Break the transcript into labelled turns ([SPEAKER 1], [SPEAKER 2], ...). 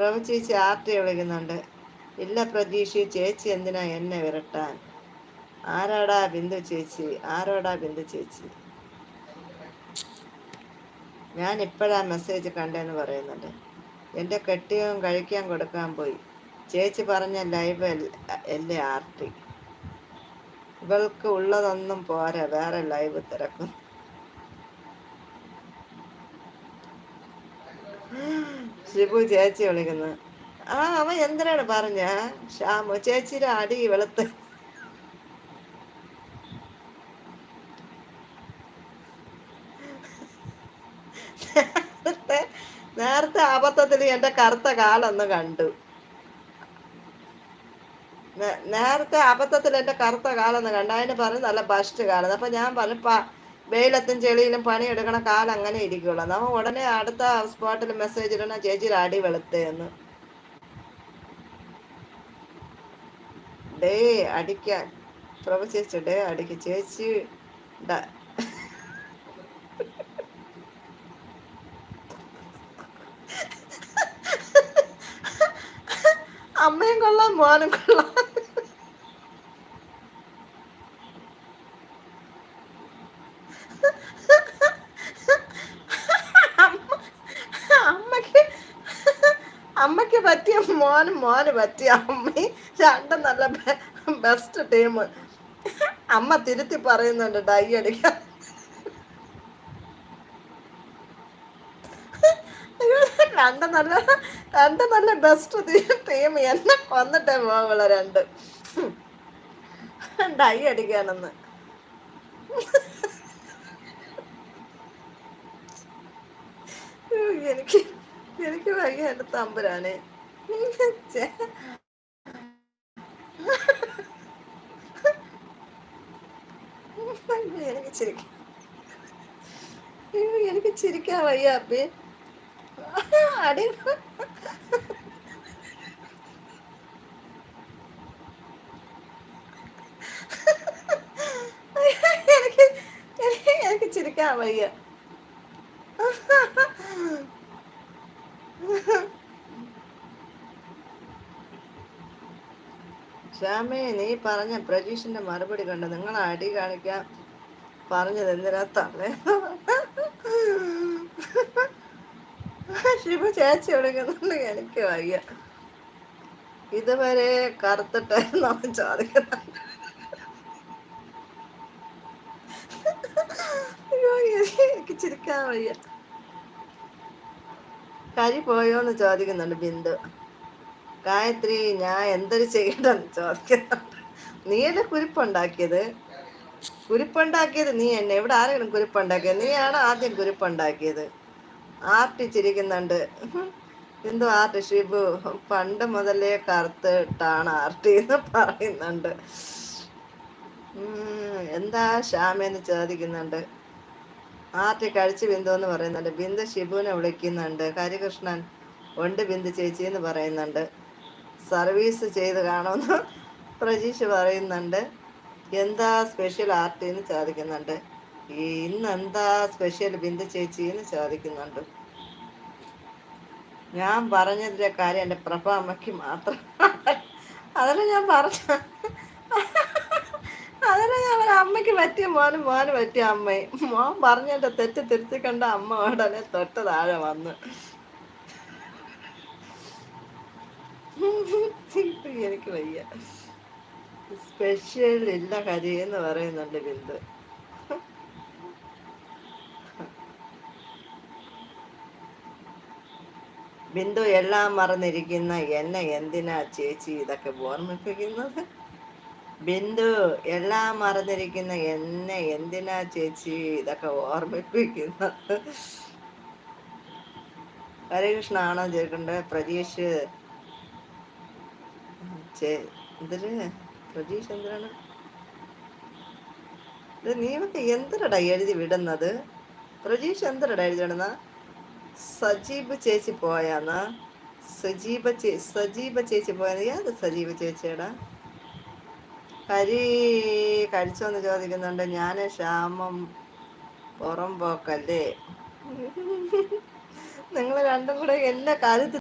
[SPEAKER 1] പ്രഭു ചേച്ചി ആർട്ടിയെ വിളിക്കുന്നുണ്ട് ഇല്ല പ്രതീക്ഷ ചേച്ചി എന്തിനാ എന്നെ വിരട്ടാൻ? ആരാടാ ബിന്ദു ചേച്ചി? ആരോടാ ബിന്ദു ചേച്ചി? ഞാൻ ഇപ്പോഴാ മെസ്സേജ് കണ്ടെന്ന് പറയുന്നുണ്ട്. എന്റെ കെട്ടിയവും കഴിക്കാൻ കൊടുക്കാൻ പോയി. ചേച്ചി പറഞ്ഞ ലൈവ് അല്ലേ ആർട്ടി ഇവൾക്ക് ഉള്ളതൊന്നും പോരാ വേറെ ലൈവ് തിരക്കും. ഷിബു ചേച്ചി വിളിക്കുന്നത് ആ അവൻ എന്തിനാണ് പറഞ്ഞ? ഷാമു ചേച്ചിയുടെ അടി വെളുത്ത്. നേരത്തെ നേരത്തെ അബദ്ധത്തിൽ എന്റെ കറുത്ത കാലൊന്ന് കണ്ടു. നേരത്തെ അബദ്ധത്തിൽ എന്റെ കറുത്ത കാലൊന്ന് കണ്ടു. അതിന് പറഞ്ഞു നല്ല ബസ്റ്റ് കാലം. അപ്പൊ ഞാൻ പറഞ്ഞു വെയിലത്തും ചെളിയിലും പണിയെടുക്കണ കാലം അങ്ങനെ ഇരിക്കുള്ളൂ നമ്മ ഉടനെ അടുത്ത സ്പോട്ടിൽ മെസ്സേജ് ഇടണ ചേച്ചി അടി വെളുത്തേന്ന്. ഡേ അടിക്കാൻ പ്രഭു ചേച്ചി ഡേ അടിക്ക്. ചേച്ചി അമ്മയും കൊള്ളാം മോനും കൊള്ളാം. അമ്മയ്ക്ക് പറ്റിയ മോനും മോന് പറ്റിയ അമ്മയും രണ്ടും നല്ല ബെസ്റ്റ് ടീം അമ്മ തിരുത്തി പറയുന്നുണ്ട് ഡൈ അടിക്കാൻ. രണ്ട് നല്ല രണ്ട് നല്ല ബെസ്റ്റ് ടീം എന്നെ വന്നിട്ടേ പോവുള്ള രണ്ട്. ഡൈ അടിക്കാനെന്ന്. എനിക്ക് എനിക്ക് എന്റെ തമ്പുരാനെ. എനിക്ക് ചിരിക്കാം എനിക്ക് ചിരിക്കാൻ വയ്യ അപ്പി. അടി. എനിക്ക് എനിക്ക് ചിരിക്കാൻ വയ്യ. ശ്യാമേ നീ പറഞ്ഞ പ്രജീഷിന്റെ മറുപടി കണ്ട നിങ്ങൾ അടി കാണിക്കാൻ പറഞ്ഞത് എന്തിനകത്താണ് ശിവ ചേച്ചി വിളിക്കുന്നുണ്ട് എനിക്ക് വയ്യ. ഇതുവരെ കറുത്തിട്ട് നമ്മൾ ചോദിക്കുന്നുണ്ട് എനിക്ക് ചിരിക്കാൻ വയ്യ. കരി പോയോന്ന് ചോദിക്കുന്നുണ്ട് ബിന്ദു. ഗായത്രി ഞാൻ എന്തൊരു ചെയ്യണ്ടെന്ന് ചോദിക്കുന്നുണ്ട് എന്നെ കുരിപ്പുണ്ടാക്കിയത്? കുരിപ്പുണ്ടാക്കിയത് നീ എന്നെ. ഇവിടെ ആരെങ്കിലും കുരിപ്പുണ്ടാക്കിയത്? നീയാണ് ആദ്യം കുരിപ്പുണ്ടാക്കിയത്. ആർട്ടിച്ചിരിക്കുന്നുണ്ട്. എന്തോ ആർട്ട് ഷിബു. പണ്ട് മുതലേ കറുത്തിട്ടാണ് ആർട്ടി എന്ന് പറയുന്നുണ്ട് എന്താ ശ്യാമെന്ന് ചോദിക്കുന്നുണ്ട്. ആർട്ടി കഴിച്ച് ബിന്ദു എന്ന് പറയുന്നുണ്ട്. ബിന്ദു ഷിബുവിനെ വിളിക്കുന്നുണ്ട്. ഹരികൃഷ്ണൻ ഉണ്ട് ബിന്ദു ചേച്ചി എന്ന് പറയുന്നുണ്ട്. സർവീസ് ചെയ്ത് കാണുമെന്ന് പ്രജീഷ് പറയുന്നുണ്ട്. എന്താ സ്പെഷ്യൽ ആർട്ടി എന്ന് ചോദിക്കുന്നുണ്ട്. ഇന്ന് എന്താ സ്പെഷ്യൽ ബിന്ദു ചേച്ചി എന്ന് ചോദിക്കുന്നുണ്ട്. ഞാൻ പറഞ്ഞതിലെ കാര്യം എന്റെ പ്രഭ അമ്മയ്ക്ക് മാത്രം. അതല്ല ഞാൻ പറഞ്ഞ അതല്ല ഞാൻ അമ്മയ്ക്ക് പറ്റിയ മോനും മോന് പറ്റിയ അമ്മയും. മോൻ പറഞ്ഞതിന്റെ തെറ്റ് തിരുത്തി കണ്ട അമ്മ ഉടനെ തൊട്ട് താഴെ വന്ന്. എനിക്ക് വയ്യ. സ്പെഷ്യൽ ഇല്ല എന്ന് പറയുന്നുണ്ട് ബിന്ദു. ബിന്ദു എല്ലാം മറന്നിരിക്കുന്ന എന്നെ എന്തിനാ ചേച്ചി ഇതൊക്കെ ഓർമ്മിപ്പിക്കുന്നത്? ബിന്ദു എല്ലാം മറന്നിരിക്കുന്ന എന്നെ എന്തിനാ ചേച്ചി ഇതൊക്കെ ഓർമ്മിപ്പിക്കുന്നത്? ഹരികൃഷ്ണ ആണോ ചോദിക്കണ്ടേ ഇത് നീയൊക്കെ എന്തിനടാ എഴുതി വിടുന്നത്? പ്രജീഷ് എന്തിനടാ എഴുതി വിടുന്ന സജീബ് ചേച്ചി പോയാന്നാ? സജീബ ചേ സജീബ ചേച്ചി പോയത് ഏത് സജീബ ചേച്ചിയടാ? കരി കഴിച്ചോന്ന് ചോദിക്കുന്നുണ്ട്. ഞാൻ ക്ഷാമം പുറം പോക്കല്ലേ നിങ്ങൾ രണ്ടും കൂടെ എല്ലാ കാര്യത്തിൽ